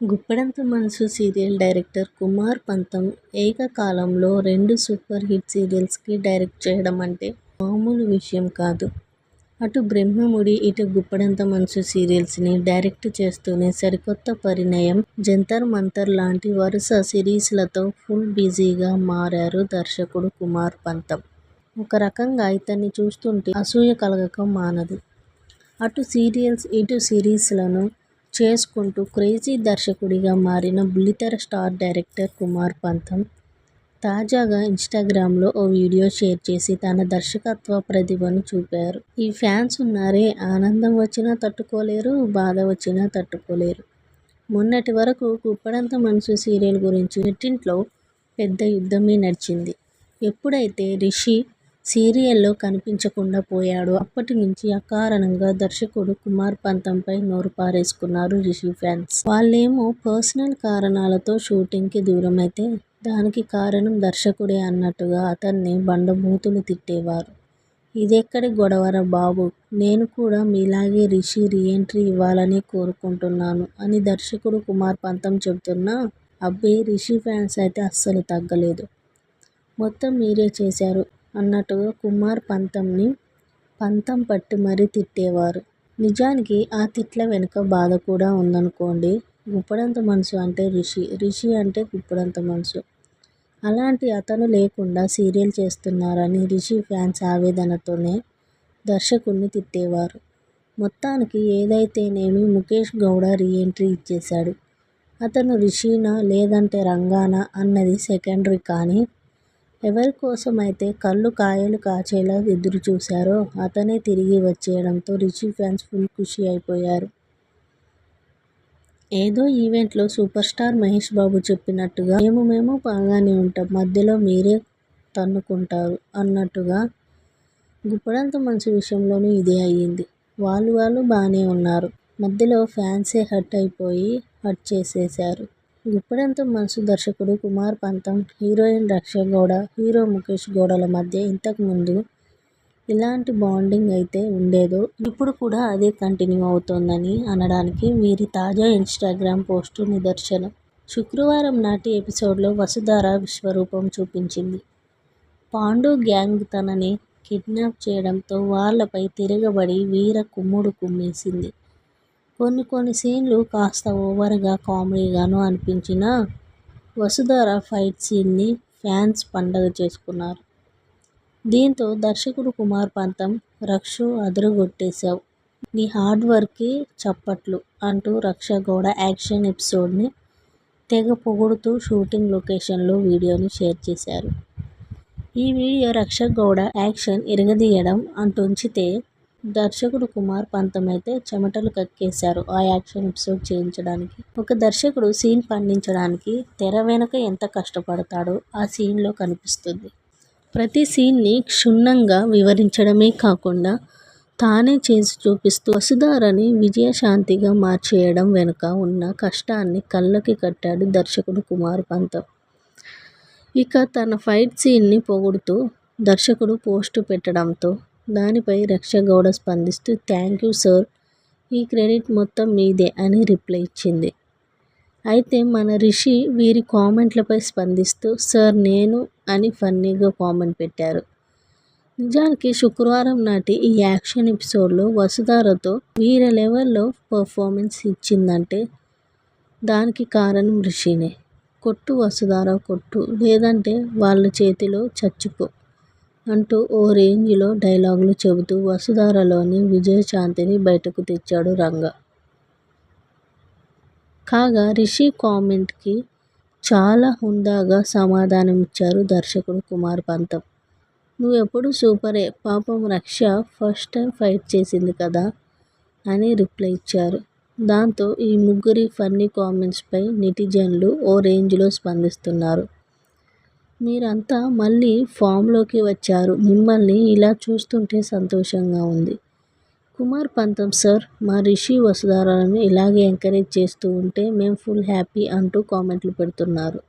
గుప్పెడంత మనసు serial director Kumar పంతం ఏకకాలంలో రెండు సూపర్ హిట్ సీరియల్స్కి డైరెక్ట్ చేయడం అంటే మామూలు విషయం కాదు. అటు బ్రహ్మముడి, ఇటు గుప్పడంత మనసు సీరియల్స్ని డైరెక్ట్ చేస్తూనే సరికొత్త పరిణయం 'జంతర్ మంతర్' లాంటి వరుస సిరీస్లతో ఫుల్ బిజీగా మారారు దర్శకుడు కుమార్ పంతం. ఒక రకంగా ఇతన్ని చూస్తుంటే అసూయ కలగక మానదు. అటు సీరియల్స్, ఇటు సిరీస్లను చేసుకుంటూ క్రేజీ దర్శకుడిగా మారిన బుల్లితెర స్టార్ డైరెక్టర్ కుమార్ పంతం తాజాగా ఇన్స్టాగ్రామ్లో ఓ వీడియో షేర్ చేసి తన దర్శకత్వ ప్రతిభను చూపారు. ఈ ఫ్యాన్స్ ఉన్నారే ఆనందం వచ్చినా తట్టుకోలేరు, బాధ వచ్చినా తట్టుకోలేరు. మొన్నటి వరకు కుప్పడంత మనసు సీరియల్ గురించి నెట్టింట్లో పెద్ద యుద్ధమే నడిచింది. ఎప్పుడైతే రిషి సీరియల్లో కనిపించకుండా పోయాడు అప్పటి నుంచి అకారణంగా దర్శకుడు కుమార్ పంతంపై నోరు పారేసుకున్నారు రిషి ఫ్యాన్స్. వాళ్ళేమో పర్సనల్ కారణాలతో షూటింగ్కి దూరమైతే దానికి కారణం దర్శకుడే అన్నట్టుగా అతన్ని బండబూతులు తిట్టేవారు. ఇదెక్కడి గొడవరా బాబూ నేను కూడా మీలాగే రిషి రీ ఎంట్రీ ఇవ్వాలనే కోరుకుంటున్నాను అని దర్శకుడు కుమార్ పంతం చెబుతున్నా అబ్బే రిషి ఫ్యాన్స్ అయితే అస్సలు తగ్గలేదు. మొత్తం మీరే చేశారు అన్నట్టుగా కుమార్ పంతంని పంతం పట్టి మరీ తిట్టేవారు. నిజానికి ఆ తిట్ల వెనుక బాధ కూడా ఉందనుకోండి. గుప్పడంత మనసు అంటే రిషి, రిషి అంటే గుప్పడంత మనసు. అలాంటి అతను లేకుండా సీరియల్ చేస్తున్నారని రిషి ఫ్యాన్స్ ఆవేదనతోనే దర్శకుణ్ణి తిట్టేవారు. మొత్తానికి ఏదైతేనేమి ముఖేష్ గౌడ రీ ఎంట్రీ ఇచ్చేశాడు. అతను రిషినా లేదంటే రంగానా అన్నది సెకండరీ కానీ ఎవరి కోసమైతే కళ్ళు కాయలు కాచేలా ఎదురు చూశారో అతనే తిరిగి వచ్చేయడంతో రిషి ఫ్యాన్స్ ఫుల్ ఖుషి అయిపోయారు. ఏదో ఈవెంట్లో సూపర్ స్టార్ మహేష్ బాబు చెప్పినట్టుగా మేము మేము బాగానే ఉంటాం మధ్యలో మీరే తన్నుకుంటారు అన్నట్టుగా గుప్పడంత మంచి విషయంలోనూ ఇదే అయ్యింది. వాళ్ళు వాళ్ళు బాగానే ఉన్నారు. మధ్యలో ఫ్యాన్సే హట్ అయిపోయి హట్ చేసేశారు. గుప్పెడంత మనసు దర్శకుడు కుమార్ పంతం, హీరోయిన్ రక్ష గౌడ, హీరో ముఖేష్ గౌడల మధ్య ఇంతకుముందు ఇలాంటి ఎలాంటి బాండింగ్ అయితే ఉండేదో ఇప్పుడు కూడా అదే కంటిన్యూ అవుతోందని అనడానికి వీరి తాజా ఇన్స్టాగ్రామ్ పోస్టు నిదర్శనం. శుక్రవారం నాటి ఎపిసోడ్లో వసుధార విశ్వరూపం చూపించింది. పాండు గ్యాంగ్ తనని కిడ్నాప్ చేయడంతో వాళ్ళపై తిరగబడి వీర కుమ్ముడు కుమ్మేసింది. కొన్ని కొన్ని సీన్లు కాస్త ఓవర్గా కామెడీగాను అనిపించినా వసుధర ఫైట్ సీన్ని ఫ్యాన్స్ పండగ చేసుకున్నారు. దీంతో దర్శకుడు కుమార్ పంతం రక్ష అదరగొట్టేశావు నీ హార్డ్ వర్క్కి చప్పట్లు అంటూ రక్ష గౌడ యాక్షన్ ఎపిసోడ్ని తెగ పొగుడుతూ షూటింగ్ లొకేషన్లో వీడియోని షేర్ చేశారు. ఈ వీడియో రక్ష గౌడ యాక్షన్ ఇరగదీయడం అంటుంచితే దర్శకుడు కుమార్ పంతం అయితే చెమటలు కక్కేశారు ఆ యాక్షన్ ఎపిసోడ్ చేయించడానికి. ఒక దర్శకుడు సీన్ పండించడానికి తెర వెనుక ఎంత కష్టపడతాడో ఆ సీన్లో కనిపిస్తుంది. ప్రతి సీన్ని క్షుణ్ణంగా వివరించడమే కాకుండా తానే చేసి చూపిస్తూ వసుధారని విజయశాంతిగా మార్చేయడం వెనుక ఉన్న కష్టాన్ని కళ్ళకి కట్టాడు దర్శకుడు కుమార్ పంతం. ఇక తన ఫైట్ సీన్ని పొగుడుతూ దర్శకుడు పోస్టు పెట్టడంతో దానిపై రక్ష గౌడ స్పందిస్తూ యూ సార్ ఈ క్రెడిట్ మొత్తం మీదే అని రిప్లై ఇచ్చింది. అయితే మన రిషి వీరి కామెంట్లపై స్పందిస్తూ సార్ నేను అని ఫన్నీగా కామెంట్ పెట్టారు. నిజానికి శుక్రవారం నాటి ఈ యాక్షన్ ఎపిసోడ్లో వసుధారతో వీర లెవెల్లో పర్ఫార్మెన్స్ ఇచ్చిందంటే దానికి కారణం రిషినే. కొట్టు వసుధార కొట్టు లేదంటే వాళ్ళ చేతిలో చచ్చిపో అంటూ ఓ రేంజ్లో డైలాగులు చెబుతూ వసుధారలోని విజయశాంతిని బయటకు తెచ్చాడు రంగ. కాగా రిషి కామెంట్కి చాలా హుందాగా సమాధానమిచ్చారు దర్శకుడు కుమార్ పంతం. నువ్వెప్పుడూ సూపరే పాపం రక్ష ఫస్ట్ టైం ఫైట్ చేసింది కదా అని రిప్లై ఇచ్చారు. దాంతో ఈ ముగ్గురి ఫన్నీ కామెంట్స్పై నెటిజన్లు ఓ రేంజ్లో స్పందిస్తున్నారు. మీరంతా మళ్ళీ ఫామ్లోకి వచ్చారు మిమ్మల్ని ఇలా చూస్తుంటే సంతోషంగా ఉంది. కుమార్ పంతం సార్ మా రిషి వసుధారాలను ఇలాగే ఎంకరేజ్ చేస్తూ ఉంటే మేము ఫుల్ హ్యాపీ అంటూ కామెంట్లు పెడుతున్నారు.